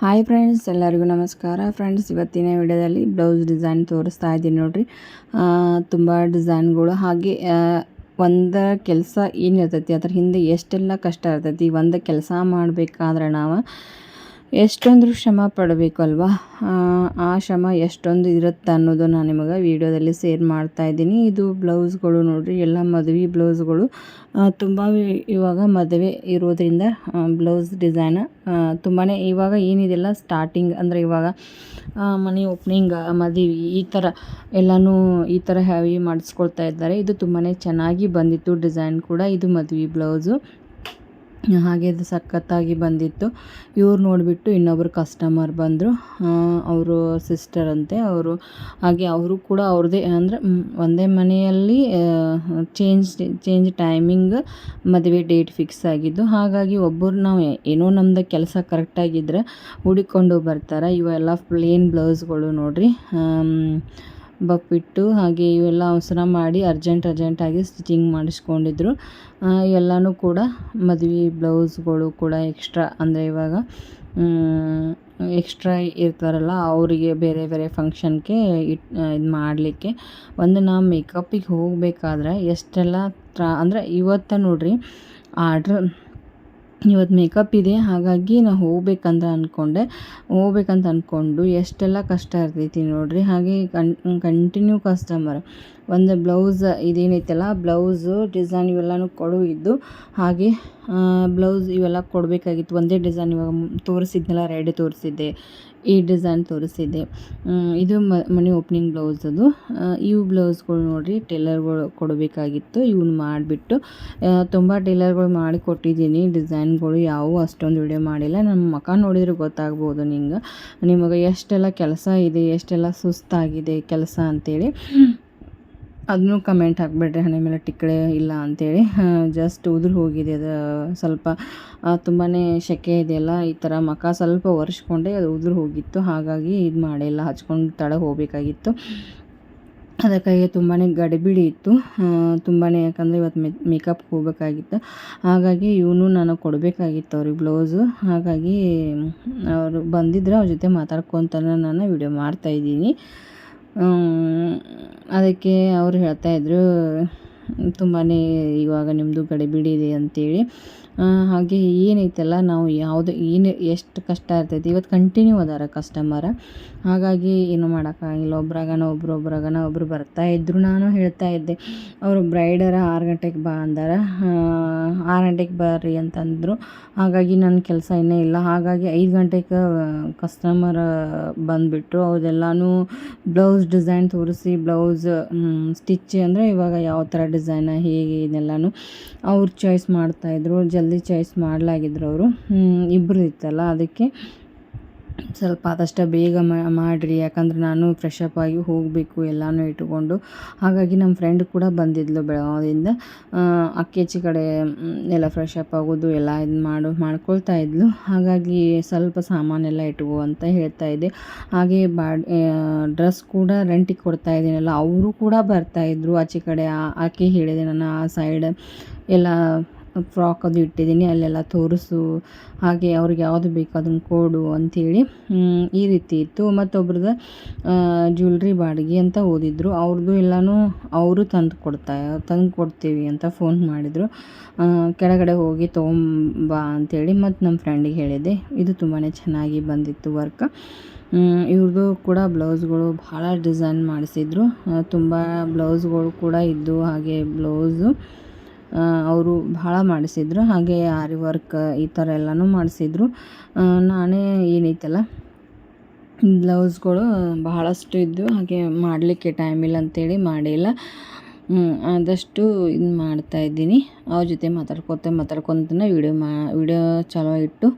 Hi friends ಎಲ್ಲರಿಗೂ ನಮಸ್ಕಾರ. Friends ಇವತ್ತಿನ ವಿಡಿಯೋದಲ್ಲಿ ಬ್ಲೌಸ್ ಡಿಸೈನ್ ತೋರಿಸ್ತಾ ಇದ್ದೀನಿ ನೋಡಿರಿ. ತುಂಬ ಡಿಸೈನ್ಗಳು ಹಾಗೆ ಒಂದು ಕೆಲಸ ಏನಿರ್ತೈತಿ ಅದ್ರ ಹಿಂದೆ ಎಷ್ಟೆಲ್ಲ ಕಷ್ಟ ಇರ್ತೈತಿ? ಒಂದು ಕೆಲಸ ಮಾಡಬೇಕಾದ್ರೆ ನಾವು ಎಷ್ಟೊಂದು ಶ್ರಮ ಪಡಬೇಕಲ್ವಾ? ಆ ಶ್ರಮ ಎಷ್ಟೊಂದು ಇರುತ್ತೆ ಅನ್ನೋದು ನಾನು ನಿಮಗೆ ವೀಡಿಯೋದಲ್ಲಿ ಸೇರ್ ಮಾಡ್ತಾ ಇದ್ದೀನಿ. ಇದು ಬ್ಲೌಸ್ಗಳು ನೋಡಿರಿ, ಎಲ್ಲ ಮದುವೆ ಬ್ಲೌಸ್ಗಳು. ತುಂಬ ಇವಾಗ ಮದುವೆ ಇರೋದ್ರಿಂದ ಬ್ಲೌಸ್ ಡಿಸೈನ್ ತುಂಬಾ ಇವಾಗ ಏನಿದೆಲ್ಲ ಸ್ಟಾರ್ಟಿಂಗ್ ಅಂದರೆ ಇವಾಗ ಮನೆ ಓಪ್ನಿಂಗ್ ಮದುವೆ ಈ ಥರ ಎಲ್ಲನೂ ಈ ಥರ ಹ್ಯಾವಿ ಮಾಡಿಸ್ಕೊಳ್ತಾ ಇದ್ದಾರೆ. ಇದು ತುಂಬಾ ಚೆನ್ನಾಗಿ ಬಂದಿತ್ತು ಡಿಸೈನ್ ಕೂಡ, ಇದು ಮದುವೆ ಬ್ಲೌಸು. ಹಾಗೆ ಅದು ಸಖತ್ತಾಗಿ ಬಂದಿತ್ತು. ಇವ್ರು ನೋಡಿಬಿಟ್ಟು ಇನ್ನೊಬ್ಬರು ಕಸ್ಟಮರ್ ಬಂದರು. ಅವರು ಸಿಸ್ಟರ್ ಅಂತೆ, ಅವರು ಹಾಗೆ ಅವರು ಕೂಡ ಅವ್ರದ್ದೇ ಅಂದರೆ ಒಂದೇ ಮನೆಯಲ್ಲಿ ಚೇಂಜ್ ಚೇಂಜ್ ಟೈಮಿಂಗ್ ಮದುವೆ ಡೇಟ್ ಫಿಕ್ಸ್ ಆಗಿದ್ದು, ಹಾಗಾಗಿ ಒಬ್ಬರು ನಾವು ಏನೋ ನಮ್ಮದು ಕೆಲಸ ಕರೆಕ್ಟಾಗಿದ್ದರೆ ಹುಡುಕೊಂಡು ಬರ್ತಾರೆ. ಇವೆಲ್ಲ ಪ್ಲೇನ್ ಬ್ಲೌಸ್ಗಳು ನೋಡಿರಿ. ಬಪ್ಪಿಟ್ಟು ಹಾಗೆ ಇವೆಲ್ಲ ಅವಸರ ಮಾಡಿ ಅರ್ಜೆಂಟ್ ಅರ್ಜೆಂಟಾಗಿ ಸ್ಟಿಚಿಂಗ್ ಮಾಡಿಸ್ಕೊಂಡಿದ್ರು. ಎಲ್ಲನೂ ಕೂಡ ಮದುವೆ ಬ್ಲೌಸ್ಗಳು ಕೂಡ ಎಕ್ಸ್ಟ್ರಾ ಅಂದರೆ ಇವಾಗ ಎಕ್ಸ್ಟ್ರಾ ಇರ್ತಾರಲ್ಲ, ಅವರಿಗೆ ಬೇರೆ ಬೇರೆ ಫಂಕ್ಷನ್ಗೆ ಇಟ್ ಇದು ಮಾಡಲಿಕ್ಕೆ. ಒಂದು ನಾವು ಮೇಕಪ್ಪಿಗೆ ಹೋಗಬೇಕಾದ್ರೆ ಎಷ್ಟೆಲ್ಲ ತ್ರಾ, ಅಂದರೆ ಇವತ್ತು ನೋಡಿರಿ, ಆರ್ಡ್ರ್ ಇವತ್ತು ಮೇಕಪ್ ಇದೆ, ಹಾಗಾಗಿ ನಾನು ಹೋಗ್ಬೇಕಂತ ಅಂದ್ಕೊಂಡೆ ಹೋಗ್ಬೇಕಂತ ಅಂದ್ಕೊಂಡು ಎಷ್ಟೆಲ್ಲ ಕಷ್ಟ ಇರ್ತೈತಿ ನೋಡಿರಿ. ಹಾಗೆ ಕನ್ ಕಂಟಿನ್ಯೂ ಕಸ್ಟಮರ್ ಒಂದು ಬ್ಲೌಸ್ ಇದೇನೈತಲ್ಲ ಬ್ಲೌಸು ಡಿಸೈನ್ ಇವೆಲ್ಲನೂ ಕೊಡು ಇದ್ದು ಹಾಗೆ ಬ್ಲೌಸ್ ಇವೆಲ್ಲ ಕೊಡಬೇಕಾಗಿತ್ತು. ಒಂದೇ ಡಿಸೈನ್ ಇವಾಗ ತೋರಿಸಿದ್ನಲ್ಲ ರೆಡಿ ತೋರಿಸಿದ್ದೆ. ಈ ಡಿಸೈನ್ ತೋರಿಸಿದ್ದೆ ಇದು ಮನೆ ಓಪನಿಂಗ್ ಬ್ಲೌಸ್ ಅದು. ಇವು ಬ್ಲೌಸ್ಗಳು ನೋಡಿರಿ, ಟೇಲರ್ಗಳು ಕೊಡಬೇಕಾಗಿತ್ತು ಇವನ್ನ ಮಾಡಿಬಿಟ್ಟು. ತುಂಬ ಟೇಲರ್ಗಳು ಮಾಡಿ ಕೊಟ್ಟಿದ್ದೀನಿ, ಡಿಸೈನ್ಗಳು ಯಾವುವು ಅಷ್ಟೊಂದು ವಿಡಿಯೋ ಮಾಡಿಲ್ಲ. ನಮ್ಮ ಮಕ ನೋಡಿದ್ರೆ ಗೊತ್ತಾಗ್ಬೋದು ನಿಂಗೆ. ನಿಮಗೆ ಎಷ್ಟೆಲ್ಲ ಕೆಲಸ ಇದೆ, ಎಷ್ಟೆಲ್ಲ ಸುಸ್ತಾಗಿದೆ ಕೆಲಸ ಅಂತೇಳಿ. ಅದನ್ನು ಕಮೆಂಟ್ ಹಾಕ್ಬಿಡ್ರಿ ಹಣೆ ಮೇಲೆ ಟಿಕ್ಕಳೆ ಇಲ್ಲ ಅಂಥೇಳಿ ಜಸ್ಟ್ ಉದುರು ಹೋಗಿದೆ ಅದು ಸ್ವಲ್ಪ ತುಂಬಾ ಸೆಕೆ ಇದೆಯಲ್ಲ ಈ ಥರ ಮಖ ಸ್ವಲ್ಪ ಒರೆಸ್ಕೊಂಡೆ ಅದು ಉದುರು ಹೋಗಿತ್ತು, ಹಾಗಾಗಿ ಇದು ಮಾಡಿಲ್ಲ ಹಚ್ಕೊಂಡು ತಡ ಹೋಗಬೇಕಾಗಿತ್ತು. ಅದಕ್ಕಾಗಿ ತುಂಬಾ ಗಡಿಬಿಡಿ ಇತ್ತು ತುಂಬಾ ಯಾಕಂದರೆ ಇವತ್ತು ಮೆ ಮೇಕಪ್ ಹೋಗಬೇಕಾಗಿತ್ತು. ಹಾಗಾಗಿ ಇವನು ನಾನು ಕೊಡಬೇಕಾಗಿತ್ತು ಅವ್ರಿಗೆ ಬ್ಲೌಸು ಹಾಗಾಗಿ ಅವರು ಬಂದಿದ್ದರೆ ಅವ್ರ ಜೊತೆ ಮಾತಾಡ್ಕೊತಾನೆ ನಾನು ವಿಡಿಯೋ ಮಾಡ್ತಾಯಿದ್ದೀನಿ ಅದಕ್ಕೆ ಅವರು ಹೇಳ್ತಾಯಿದ್ರು ತುಂಬಾ ಇವಾಗ ನಿಮ್ಮದು ಗಡಿಬಿಡಿ ಇದೆ ಅಂತೇಳಿ. ಹಾಗೆ ಏನೈತಲ್ಲ, ನಾವು ಯಾವುದು ಏನು ಎಷ್ಟು ಕಷ್ಟ ಇರ್ತೈತಿ. ಇವತ್ತು ಕಂಟಿನ್ಯೂ ಅದಾರ ಕಸ್ಟಮರ ಹಾಗಾಗಿ ಏನು ಮಾಡೋಕ್ಕಾಗಿಲ್ಲ. ಒಬ್ರಾಗನ ಒಬ್ರು, ಒಬ್ರಾಗನ ಒಬ್ಬರು ಬರ್ತಾ ಇದ್ದರು ನಾನು ಹೇಳ್ತಾ ಇದ್ದೆ, ಅವರು ಬ್ರೈಡರ ಆರು ಗಂಟೆಗೆ ಬಾ ಅಂದಾರ. ಆರು ಗಂಟೆಗೆ ಬರ್ರಿ ಅಂತಂದರು. ಹಾಗಾಗಿ ನನ್ನ ಕೆಲಸ ಇನ್ನೇ ಇಲ್ಲ. ಹಾಗಾಗಿ ಐದು ಗಂಟೆಗೆ ಕಸ್ಟಮರ್ ಬಂದುಬಿಟ್ರು. ಅವ್ರದ್ದೆಲ್ಲನೂ ಬ್ಲೌಸ್ ಡಿಸೈನ್ ತೋರಿಸಿ ಬ್ಲೌಸ್ ಸ್ಟಿಚ್ ಅಂದರೆ ಇವಾಗ ಯಾವ ಥರ ಡಿಸೈನ ಹೇಗೆ ಇದೆಲ್ಲನೂ ಅವ್ರು ಚಾಯ್ಸ್ ಮಾಡ್ತಾಯಿದ್ರು ಜಲ್ದಿ ಚಾಯ್ಸ್ ಮಾಡಲಾಗಿದ್ರು ಅವರು. ಇಬ್ಬರು ಇತ್ತಲ್ಲ, ಅದಕ್ಕೆ ಸ್ವಲ್ಪ ಆದಷ್ಟು ಬೇಗ ಮಾಡಿರಿ, ಯಾಕಂದ್ರೆ ನಾನು ಫ್ರೆಶ್ ಅಪ್ ಆಗಿ ಹೋಗಬೇಕು, ಎಲ್ಲನೂ ಇಟ್ಟುಕೊಂಡು. ಹಾಗಾಗಿ ನಮ್ಮ ಫ್ರೆಂಡ್ ಕೂಡ ಬಂದಿದ್ಲು ಬೆಳಗಾವಿಯಿಂದ. ಅಕ್ಕೇಚಿ ಕಡೆ ಎಲ್ಲ ಫ್ರೆಶ್ ಆಗೋದು, ಎಲ್ಲ ಇದು ಮಾಡು, ಮಾಡ್ಕೊಳ್ತಾ ಇದ್ಲು. ಹಾಗಾಗಿ ಸ್ವಲ್ಪ ಸಾಮಾನೆಲ್ಲ ಇಟ್ಕೋ ಅಂತ ಹೇಳ್ತಾ ಇದ್ದೆ. ಹಾಗೆ ಬಾ ಡ್ರೆಸ್ ಕೂಡ ರೆಂಟಿಗೆ ಕೊಡ್ತಾ ಇದ್ದೀನಲ್ಲ, ಅವರು ಕೂಡ ಬರ್ತಾಯಿದ್ರು ಆಚೆ ಕಡೆ. ಆಕೆ ಹೇಳಿದೆ ನಾನು ಆ ಸೈಡ್ ಎಲ್ಲ ಫ್ರಾಕ್ ಅದು ಇಟ್ಟಿದ್ದೀನಿ, ಅಲ್ಲೆಲ್ಲ ತೋರಿಸು, ಹಾಗೆ ಅವ್ರಿಗೆ ಯಾವುದು ಬೇಕು ಅದನ್ನು ಕೊಡು ಅಂಥೇಳಿ ಈ ರೀತಿ ಇತ್ತು. ಮತ್ತೊಬ್ರದ್ದು ಜ್ಯುವೆಲ್ರಿ ಬಾಡಿಗೆ ಅಂತ ಓದಿದ್ರು. ಅವ್ರದ್ದು ಎಲ್ಲನೂ ಅವರು ತಂದು ಕೊಡ್ತಾ, ತಂದು ಕೊಡ್ತೀವಿ ಅಂತ ಫೋನ್ ಮಾಡಿದರು. ಕೆಳಗಡೆ ಹೋಗಿ ತೊಗೊಂಬಾ ಅಂಥೇಳಿ ಮತ್ತು ನಮ್ಮ ಫ್ರೆಂಡಿಗೆ ಹೇಳಿದೆ. ಇದು ತುಂಬಾ ಚೆನ್ನಾಗಿ ಬಂದಿತ್ತು ವರ್ಕ್ ಇವ್ರದ್ದು ಕೂಡ ಬ್ಲೌಸ್ಗಳು ಭಾಳ ಡಿಸೈನ್ ಮಾಡಿಸಿದ್ರು. ತುಂಬ ಬ್ಲೌಸ್ಗಳು ಕೂಡ ಇದ್ದು, ಹಾಗೆ ಬ್ಲೌಸು. ಅವರು ಭಾಳ ಮಾಡಿಸಿದ್ರು. ಹಾಗೆ ಆರಿ ವರ್ಕ್ ಈ ಥರ ಎಲ್ಲನೂ ಮಾಡಿಸಿದ್ರು. ನಾನೇ ಏನೈತಲ್ಲ, ಬ್ಲೌಸ್ಗಳು ಬಹಳಷ್ಟು ಇದ್ದು ಹಾಗೆ ಮಾಡಲಿಕ್ಕೆ ಟೈಮ್ ಇಲ್ಲ ಅಂತೇಳಿ ಮಾಡಿಲ್ಲ. ಆದಷ್ಟು ಇದು ಮಾಡ್ತಾಯಿದ್ದೀನಿ ಅವ್ರ ಜೊತೆ ಮಾತಾಡ್ಕೊತ ಮಾತಾಡ್ಕೊತನ ವಿಡಿಯೋ ಮಾ ವಿಡಿಯೋ ಚಲೋ ಇಟ್ಟು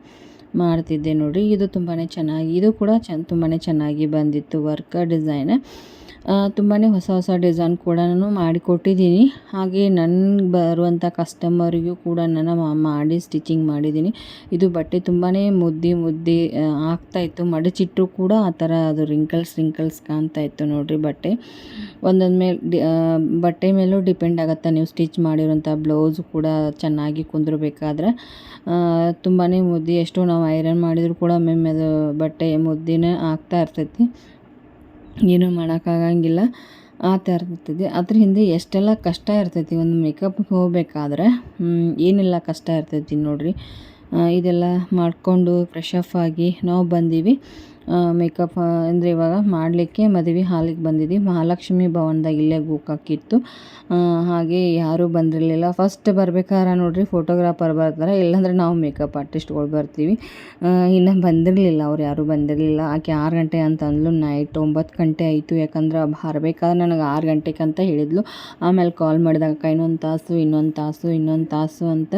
ಮಾಡ್ತಿದ್ದೆ ನೋಡಿರಿ ಇದು ತುಂಬಾ ಚೆನ್ನಾಗಿ, ಇದು ಕೂಡ ಚೆನ್ನ ತುಂಬಾ ಚೆನ್ನಾಗಿ ಬಂದಿತ್ತು ವರ್ಕ್ ಡಿಸೈನ್ ತುಂಬಾ ಹೊಸ ಹೊಸ ಡಿಸೈನ್ ಕೂಡ ನಾನು ಮಾಡಿಕೊಟ್ಟಿದ್ದೀನಿ ಹಾಗೆ ನನಗೆ ಬರುವಂಥ ಕಸ್ಟಮರಿಗೂ ಕೂಡ ನಾನು ಮಾಡಿ ಸ್ಟಿಚಿಂಗ್ ಮಾಡಿದ್ದೀನಿ. ಇದು ಬಟ್ಟೆ ತುಂಬಾ ಮುದ್ದೆ ಮುದ್ದೆ ಆಗ್ತಾಯಿತ್ತು ಮಡಚಿಟ್ಟರು ಕೂಡ ಆ ಥರ ಅದು ರಿಂಕಲ್ಸ್ ರಿಂಕಲ್ಸ್ ಕಾಣ್ತಾ ಇತ್ತು ನೋಡಿರಿ ಬಟ್ಟೆ. ಒಂದೊಂದು ಮೇಲೆ ಬಟ್ಟೆ ಮೇಲೂ ಡಿಪೆಂಡ್ ಆಗುತ್ತೆ. ನೀವು ಸ್ಟಿಚ್ ಮಾಡಿರೋಂಥ ಬ್ಲೌಸ್ ಕೂಡ ಚೆನ್ನಾಗಿ ಕುಂದಿರಬೇಕಾದ್ರೆ. ತುಂಬಾ ಮುದ್ದೆ, ಎಷ್ಟು ನಾವು ಐರನ್ ಮಾಡಿದರೂ ಕೂಡ ಒಮ್ಮೊಮ್ಮೆ ಅದು ಬಟ್ಟೆ ಮುದ್ದಿನೇ ಆಗ್ತಾ ಇರ್ತೈತಿ. ಏನೂ ಮಾಡೋಕ್ಕಾಗಂಗಿಲ್ಲ. ಆ ಥರ ಇರ್ತೈತಿ. ಅದ್ರ ಹಿಂದೆ ಎಷ್ಟೆಲ್ಲ ಕಷ್ಟ ಇರ್ತೈತಿ, ಒಂದು ಮೇಕಪ್ ಹೋಗಬೇಕಾದ್ರೆ ಏನೆಲ್ಲ ಕಷ್ಟ ಇರ್ತೈತಿ ನೋಡಿರಿ. ಇದೆಲ್ಲ ಮಾಡಿಕೊಂಡು ಫ್ರೆಶ್ ಅಪ್ ಆಗಿ ನಾವು ಬಂದೀವಿ. ಮೇಕಪ್ ಅಂದರೆ ಇವಾಗ ಮಾಡಲಿಕ್ಕೆ ಮದುವೆ ಹಾಲಿಗೆ ಬಂದಿದ್ದೀವಿ ಮಹಾಲಕ್ಷ್ಮಿ ಭವನದಾಗ ಇಲ್ಲೇ ಗೋಕಾಕಿತ್ತು. ಹಾಗೆ ಯಾರೂ ಬಂದಿರಲಿಲ್ಲ. ಫಸ್ಟ್ ಬರ್ಬೇಕಾದ್ರೆ ನೋಡಿರಿ ಫೋಟೋಗ್ರಾಫರ್ ಬರ್ತಾರೆ. ಇಲ್ಲಾಂದ್ರೆ ನಾವು ಮೇಕಪ್ ಆರ್ಟಿಸ್ಟ್ಗಳು ಬರ್ತೀವಿ. ಇನ್ನು ಬಂದಿರಲಿಲ್ಲ, ಅವ್ರು ಯಾರೂ ಬಂದಿರಲಿಲ್ಲ. ಆಕೆ ಆರು ಗಂಟೆ ಅಂತ ಅಂದ್ಲು ನೈಟ್ ಒಂಬತ್ತು ಗಂಟೆ ಆಯಿತು. ಯಾಕಂದ್ರೆ ಬರಬೇಕಾದ್ರೆ ನನಗೆ ಆರು ಗಂಟೆಗೆ ಅಂತ ಹೇಳಿದ್ಲು. ಆಮೇಲೆ ಕಾಲ್ ಮಾಡಿದಾಗ ಇನ್ನೊಂದು ತಾಸು ಇನ್ನೊಂದು ತಾಸು ಇನ್ನೊಂದು ತಾಸು ಅಂತ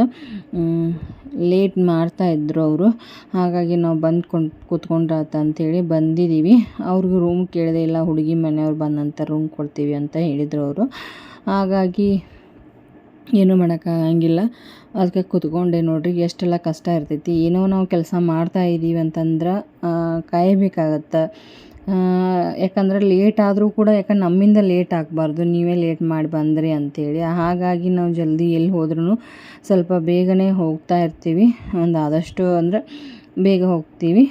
ಲೇಟ್ ಮಾಡ್ತಾಯಿದ್ರು ಅವರು. ಹಾಗಾಗಿ ನಾವು ಬಂದು ಕೊಂಡು ಕೂತ್ಕೊಂಡ್ರಾತ ಅಂಥೇಳಿ ಬಂದಿದ್ದೀವಿ ಅವ್ರಿಗೆ ರೂಮ್ ಕೇಳಿದೆ ಇಲ್ಲ, ಹುಡುಗಿ ಮನೆಯವ್ರು ಬಂದಂಥ ರೂಮ್ ಕೊಡ್ತೀವಿ ಅಂತ ಹೇಳಿದರು ಅವರು. ಹಾಗಾಗಿ ಏನೂ ಮಾಡೋಕ್ಕಾಗಂಗಿಲ್ಲ ಅದಕ್ಕೆ ಕೂತ್ಕೊಂಡೆ ನೋಡಿರಿ, ಎಷ್ಟೆಲ್ಲ ಕಷ್ಟ ಇರ್ತೈತಿ. ಏನೋ ನಾವು ಕೆಲಸ ಮಾಡ್ತಾ ಇದ್ದೀವಿ ಅಂತಂದ್ರೆ ಕಾಯಬೇಕಾಗತ್ತೆ. ಯಾಕಂದ್ರೆ ಲೇಟ್ ಆದರೂ ಕೂಡ, ಯಾಕಂದ್ರೆ ನಮ್ಮಿಂದ ಲೇಟ್ ಆಗಬಾರ್ದು. ನೀವೇ ಲೇಟ್ ಮಾಡಿ ಬಂದ್ರಿ ಅಂಥೇಳಿ ಹಾಗಾಗಿ ನಾವು ಜಲ್ದಿ ಎಲ್ಲಿ ಹೋದ್ರೂ ಸ್ವಲ್ಪ ಬೇಗನೆ ಹೋಗ್ತಾ ಇರ್ತೀವಿ. ಒಂದು ಆದಷ್ಟು ಅಂದರೆ ಬೇಗ ಹೋಗ್ತೀವಿ.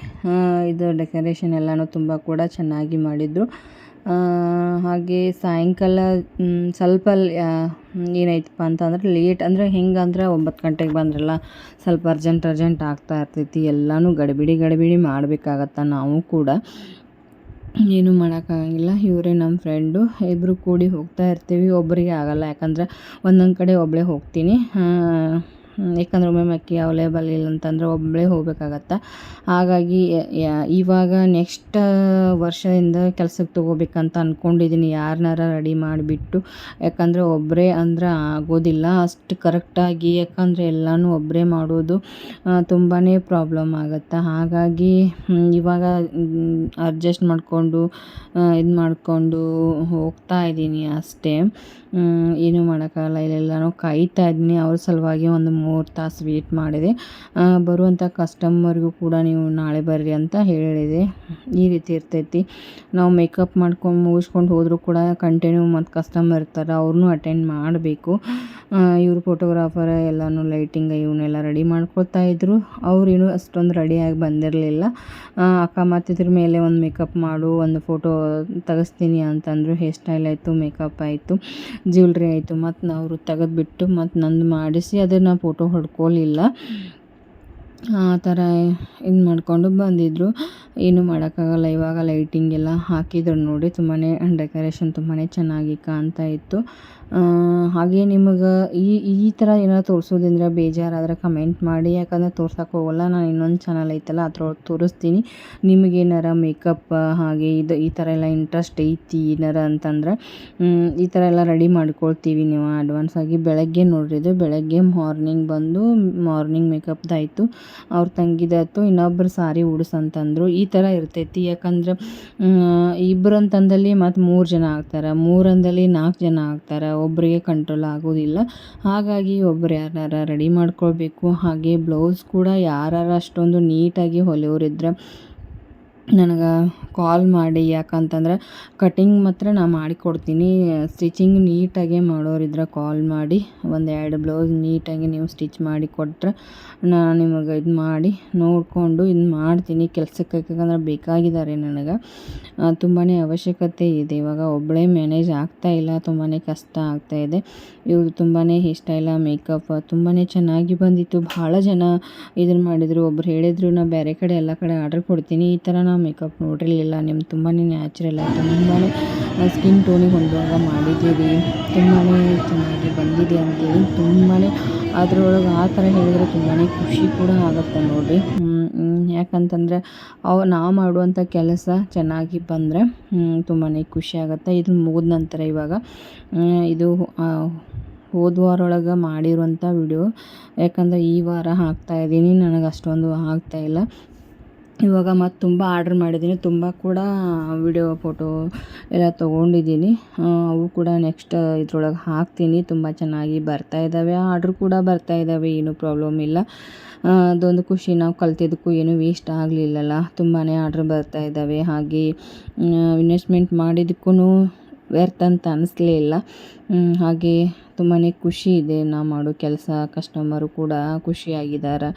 ಇದು ಡೆಕೋರೇಷನ್ ಎಲ್ಲನೂ ತುಂಬ ಕೂಡ ಚೆನ್ನಾಗಿ ಮಾಡಿದ್ರು. ಹಾಗೆ ಸಾಯಂಕಾಲ ಸ್ವಲ್ಪ ಏನಾಯ್ತಪ್ಪ ಅಂತಂದ್ರೆ ಲೇಟ್ ಅಂದರೆ ಹೆಂಗಂದ್ರೆ ಒಂಬತ್ತು ಗಂಟೆಗೆ ಬಂದ್ರಲ್ಲ, ಸ್ವಲ್ಪ ಅರ್ಜೆಂಟ್ ಅರ್ಜೆಂಟ್ ಆಗ್ತಾ ಇರ್ತೈತಿ. ಎಲ್ಲನೂ ಗಡಿಬಿಡಿ ಗಡಿಬಿಡಿ ಮಾಡಬೇಕಾಗತ್ತ ನಾವು ಕೂಡ. ಏನೂ ಮಾಡೋಕ್ಕಾಗಂಗಿಲ್ಲ ಇವರೇ ನಮ್ಮ ಫ್ರೆಂಡು ಇಬ್ಬರು ಕೂಡಿ ಹೋಗ್ತಾ ಇರ್ತೀವಿ. ಒಬ್ಬರಿಗೆ ಆಗಲ್ಲ. ಯಾಕಂದ್ರೆ ಒಂದೊಂದು ಕಡೆ ಒಬ್ಬಳೇ ಹೋಗ್ತೀನಿ. ಯಾಕಂದ್ರೆ ಒಮ್ಮೊಮ್ಮೆ ಅಕ್ಕಿ ಅವೈಲೇಬಲ್ ಇಲ್ಲ ಅಂತಂದ್ರೆ ಒಬ್ಬಳೇ ಹೋಗಬೇಕಾಗತ್ತೆ. ಹಾಗಾಗಿ ಇವಾಗ ನೆಕ್ಸ್ಟ್ ವರ್ಷದಿಂದ ಕೆಲ್ಸಕ್ಕೆ ತೊಗೋಬೇಕಂತ ಅಂದ್ಕೊಂಡಿದ್ದೀನಿ ಯಾರನ್ನಾರ ರೆಡಿ ಮಾಡಿಬಿಟ್ಟು, ಯಾಕಂದರೆ ಒಬ್ಬರೇ ಅಂದ್ರೆ ಆಗೋದಿಲ್ಲ. ಅಷ್ಟು ಕರೆಕ್ಟಾಗಿ ಯಾಕಂದರೆ ಎಲ್ಲನೂ ಒಬ್ಬರೇ ಮಾಡೋದು ತುಂಬಾ ಪ್ರಾಬ್ಲಮ್ ಆಗುತ್ತೆ. ಹಾಗಾಗಿ ಇವಾಗ ಅಡ್ಜಸ್ಟ್ ಮಾಡಿಕೊಂಡು ಇದು ಮಾಡಿಕೊಂಡು ಹೋಗ್ತಾ ಇದ್ದೀನಿ ಅಷ್ಟೇ. ಏನೂ ಮಾಡೋಕ್ಕಾಗಲ್ಲ. ಇಲ್ಲೆಲ್ಲನೂ ಕಾಯ್ತಾ ಇದ್ದೀನಿ ಅವ್ರ ಸಲುವಾಗಿ ಒಂದು ಮೂರು ತಾಸು ವೇಟ್ ಮಾಡಿದೆ. ಬರುವಂಥ ಕಸ್ಟಮರ್ಗೂ ಕೂಡ ನೀವು ನಾಳೆ ಬರ್ರಿ ಅಂತ ಹೇಳಿದೆ. ಈ ರೀತಿ ಇರ್ತೈತಿ. ನಾವು ಮೇಕಪ್ ಮಾಡ್ಕೊಂಡು ಮುಗಿಸ್ಕೊಂಡು ಹೋದರೂ ಕೂಡ ಕಂಟಿನ್ಯೂ ಮತ್ತು ಕಸ್ಟಮರ್ ಇರ್ತಾರೆ ಅವ್ರನ್ನೂ ಅಟೆಂಡ್ ಮಾಡಬೇಕು. ಇವರು ಫೋಟೋಗ್ರಾಫರ್ ಎಲ್ಲನೂ ಲೈಟಿಂಗ್ ಇವನ್ನೆಲ್ಲ ರೆಡಿ ಮಾಡ್ಕೊಳ್ತಾ ಇದ್ದರು ಅವ್ರೇನು ಅಷ್ಟೊಂದು ರೆಡಿಯಾಗಿ ಬಂದಿರಲಿಲ್ಲ. ಅಕ್ಕ ಮತ್ತಿದ್ರ ಮೇಲೆ ಒಂದು ಮೇಕಪ್ ಮಾಡು, ಒಂದು ಫೋಟೋ ತೆಗೆಸ್ತೀನಿ ಅಂತಂದರು. ಹೇರ್ ಸ್ಟೈಲ್ ಆಯಿತು ಮೇಕಪ್ ಆಯಿತು ಜ್ಯುವೆಲ್ರಿ ಆಯಿತು. ಮತ್ತು ಅವರು ತೆಗೆದ್ಬಿಟ್ಟು ಮತ್ತು ನಂದು ಮಾಡಿಸಿ ಅದನ್ನು ಫೋಟೋ ಹೊಡ್ಕೊಲಿಲ್ಲ ಆ ಥರ ಇದು ಮಾಡಿಕೊಂಡು ಬಂದಿದ್ದರು ಏನೂ ಮಾಡೋಕ್ಕಾಗಲ್ಲ, ಇವಾಗ ಲೈಟಿಂಗ್ ಎಲ್ಲ ಹಾಕಿದ್ರು ನೋಡಿ. ತುಂಬಾ ಡೆಕೋರೇಷನ್ ತುಂಬಾ ಚೆನ್ನಾಗಿ ಕಾಣ್ತಾ ಇತ್ತು. ಹಾಗೆ ನಿಮಗೆ ಈ ಈ ಥರ ಏನಾರು ತೋರಿಸೋದಂದ್ರೆ ಬೇಜಾರಾದರೆ ಕಮೆಂಟ್ ಮಾಡಿ. ಯಾಕಂದರೆ ತೋರ್ಸೋಕೆ ಹೋಗಲ್ಲ, ನಾನು ಇನ್ನೊಂದು ಚಾನಲ್ ಐತಲ್ಲ, ಅದ್ರೊಳಗೆ ತೋರಿಸ್ತೀನಿ. ನಿಮಗೇನಾರ ಮೇಕಪ್ ಹಾಗೆ ಇದು, ಈ ಥರ ಎಲ್ಲ ಇಂಟ್ರೆಸ್ಟ್ ಐತಿ ಏನಾರ ಅಂತಂದ್ರೆ ಈ ಥರ ಎಲ್ಲ ರೆಡಿ ಮಾಡ್ಕೊಳ್ತೀವಿ ನೀವು. ಅಡ್ವಾನ್ಸ್ ಆಗಿ ಬೆಳಗ್ಗೆ ನೋಡ್ರಿ, ಇದು ಬೆಳಗ್ಗೆ ಮಾರ್ನಿಂಗ್ ಬಂದು ಮಾರ್ನಿಂಗ್ ಮೇಕಪ್ದಾಯಿತು ಅವ್ರ ತಂಗಿದಾಯ್ತು ಇನ್ನೊಬ್ರು ಸಾರಿ ಉಡಿಸಂತಂದರು ಈ ಥರ ಇರ್ತೈತಿ. ಯಾಕಂದ್ರೆ ಇಬ್ಬರು ಅಂತಂದಲ್ಲಿ ಮತ್ತು ಮೂರು ಜನ ಆಗ್ತಾರೆ. ಮೂರಂದಲ್ಲಿ ನಾಲ್ಕು ಜನ ಆಗ್ತಾರೆ. ಒಬ್ಬರಿಗೆ ಕಂಟ್ರೋಲ್ ಆಗೋದಿಲ್ಲ. ಹಾಗಾಗಿ ಒಬ್ರು ಯಾರಾರ ರೆಡಿ ಮಾಡ್ಕೊಳ್ಬೇಕು. ಹಾಗೆ ಬ್ಲೌಸ್ ಕೂಡ ಯಾರಾರ ಅಷ್ಟೊಂದು ನೀಟಾಗಿ ಹೊಲಿಯೋರಿದ್ರೆ ನನಗೆ ಕಾಲ್ ಮಾಡಿ, ಯಾಕಂತಂದ್ರೆ ಕಟಿಂಗ್ ಮಾತ್ರ ನಾ ಮಾಡಿಕೊಡ್ತೀನಿ. ಸ್ಟಿಚಿಂಗ್ ನೀಟಾಗೆ ಮಾಡೋರಿದ್ರೆ ಕಾಲ್ ಮಾಡಿ ಒಂದು ಎರಡು ಬ್ಲೌಸ್ ನೀಟಾಗಿ ನೀವು ಸ್ಟಿಚ್ ಮಾಡಿ ಕೊಟ್ಟರೆ ನಾನು ನಿಮಗೆ ಇದು ಮಾಡಿ ನೋಡಿಕೊಂಡು ಇದು ಮಾಡ್ತೀನಿ. ಕೆಲಸಕ್ಕೆ ಯಾಕಂದ್ರೆ ಬೇಕಾಗಿದ್ದಾರೆ ನನಗೆ. ತುಂಬಾ ಅವಶ್ಯಕತೆ ಇದೆ. ಇವಾಗ ಒಬ್ಬಳೇ ಮ್ಯಾನೇಜ್ ಆಗ್ತಾಯಿಲ್ಲ ತುಂಬಾ ಕಷ್ಟ ಆಗ್ತಾಯಿದೆ ಇವ್ರು ತುಂಬಾ ಇಷ್ಟ ಇಲ್ಲ ಮೇಕಪ್ ತುಂಬಾ ಚೆನ್ನಾಗಿ ಬಂದಿತ್ತು. ಭಾಳ ಜನ ಇದನ್ನು ಮಾಡಿದರು. ಒಬ್ರು ಹೇಳಿದರು, ನಾ ಬೇರೆ ಕಡೆ ಎಲ್ಲ ಕಡೆ ಆರ್ಡರ್ ಕೊಡ್ತೀನಿ. ಈ ಥರ ಮೇಕಪ್ ನೋಡಿರಲಿಲ್ಲ. ನಿಮ್ಮ ತುಂಬಾ ನ್ಯಾಚುರಲ್ ಆಗಿ ತುಂಬಾ ಸ್ಕಿನ್ ಟೋನಿಗೆ ಹೊಂದುವಾಗ ಮಾಡಿದ್ದೀರಿ. ತುಂಬಾ ಚೆನ್ನಾಗಿ ಬಂದಿದೆ ಅಂತೇಳಿ ತುಂಬಾ ಅದರೊಳಗೆ ಆ ಥರ ಹೇಳಿದರೆ ತುಂಬಾ ಖುಷಿ ಕೂಡ ಆಗುತ್ತೆ ನೋಡಿರಿ ಯಾಕಂತಂದರೆ ಅವು, ನಾವು ಮಾಡುವಂಥ ಕೆಲಸ ಚೆನ್ನಾಗಿ ಬಂದರೆ ತುಂಬಾ ಖುಷಿ ಆಗುತ್ತೆ. ಇದು ಮುಗಿದ ನಂತರ ಇವಾಗ ಇದು ಹೋದ ವಾರೊಳಗೆ ಮಾಡಿರುವಂಥ ವಿಡಿಯೋ. ಯಾಕಂದರೆ ಈ ವಾರ ಹಾಕ್ತಾಯಿದ್ದೀನಿ ನನಗೆ ಅಷ್ಟೊಂದು ಆಗ್ತಾಯಿಲ್ಲ ಇವಾಗ ಮತ್ತು ತುಂಬ ಆರ್ಡ್ರ್ ಮಾಡಿದ್ದೀನಿ ತುಂಬ ಕೂಡ ವಿಡಿಯೋ ಫೋಟೋ ಎಲ್ಲ ತೊಗೊಂಡಿದ್ದೀನಿ ಅವು ಕೂಡ ನೆಕ್ಸ್ಟ್ ಇದ್ರೊಳಗೆ ಹಾಕ್ತೀನಿ. ತುಂಬ ಚೆನ್ನಾಗಿ ಬರ್ತಾ ಇದ್ದಾವೆ ಆರ್ಡ್ರ್ ಕೂಡ ಬರ್ತಾ ಇದ್ದಾವೆ ಏನೂ ಪ್ರಾಬ್ಲಮ್ ಇಲ್ಲ. ಅದೊಂದು ಖುಷಿ. ನಾವು ಕಲ್ತಿದ್ದಕ್ಕೂ ಏನೂ ವೇಸ್ಟ್ ಆಗಲಿಲ್ಲಲ್ಲ. ತುಂಬಾ ಆರ್ಡ್ರ್ ಬರ್ತಾ ಇದ್ದಾವೆ ಹಾಗೆ ಇನ್ವೆಸ್ಟ್ಮೆಂಟ್ ಮಾಡಿದ್ದಕ್ಕೂ ವ್ಯರ್ಥ ಅಂತ ಅನಿಸ್ಲೇ ಇಲ್ಲ. ಹಾಗೆ ತುಂಬಾ ಖುಷಿ ಇದೆ ನಾವು ಮಾಡೋ ಕೆಲಸ ಕಸ್ಟಮರು ಕೂಡ ಖುಷಿಯಾಗಿದ್ದಾರೆ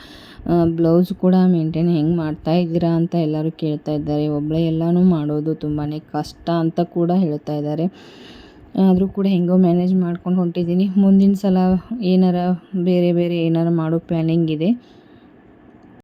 ಬ್ಲೌಸ್ ಕೂಡ ಮೇಂಟೈನ್ ಹೆಂಗೆ ಮಾಡ್ತಾ ಇದ್ದೀರಾ ಅಂತ ಎಲ್ಲರೂ ಕೇಳ್ತಾ ಇದ್ದಾರೆ. ಒಬ್ಬಳೇ ಎಲ್ಲನೂ ಮಾಡೋದು ತುಂಬಾ ಕಷ್ಟ ಅಂತ ಕೂಡ ಹೇಳ್ತಾ ಇದ್ದಾರೆ. ಆದರೂ ಕೂಡ ಹೆಂಗೋ ಮ್ಯಾನೇಜ್ ಮಾಡ್ಕೊಂಡು ಹೊಂಟಿದ್ದೀನಿ ಮುಂದಿನ ಸಲ ಏನಾರ ಬೇರೆ ಬೇರೆ ಏನಾರ ಮಾಡೋ ಪ್ಲ್ಯಾನಿಂಗ್ ಇದೆ.